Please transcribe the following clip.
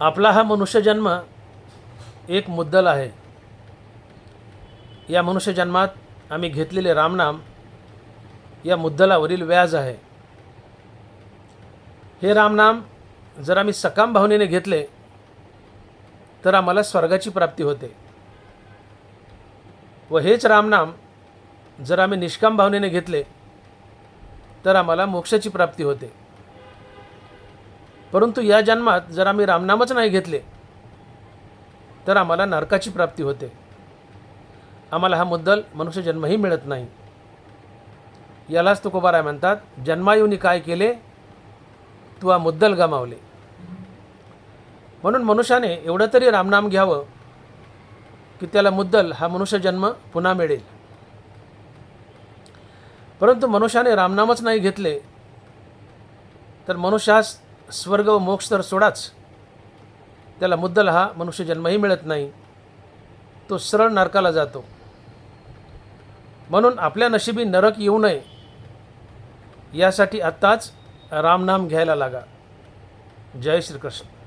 आपला हा मनुष्यजन्म एक मुद्दल आहे. या मनुष्यजन्मात आम्ही घेतलेले रामनाम या मुद्दलावरील व्याज आहे. हे रामनाम जर आम्ही सकाम भावनेने घेतले तर आम्हाला स्वर्गाची प्राप्ती होते. व हेच रामनाम जर आम्ही निष्काम भावनेने घेतले तर आम्हाला मोक्षाची प्राप्ती होते. परंतु या जन्मात जर आम्ही रामनामच नाही घेतले तर आम्हाला नरकाची प्राप्ती होते. आम्हाला हा मुद्दल मनुष्यजन्मही मिळत नाही. यालाच तुकोबाराय म्हणतात जन्मायुनी काय केले तू हा मुद्दल गमावले. म्हणून मनुष्याने एवढं तरी रामनाम घ्यावं की त्याला मुद्दल हा मनुष्य जन्म पुन्हा मिळेल. परंतु मनुष्याने रामनामच नाही घेतले तर मनुष्यास स्वर्ग व मोक्ष तर सोडाच. त्याला मुद्दल हा मनुष्य जन्मही मिळत नाही. तो सरळ नरकाला जातो. म्हणून आपल्या नशिबी नरक येऊ नये. यासाठी आत्ताच रामनाम घ्यायला लागा. जय श्रीकृष्ण.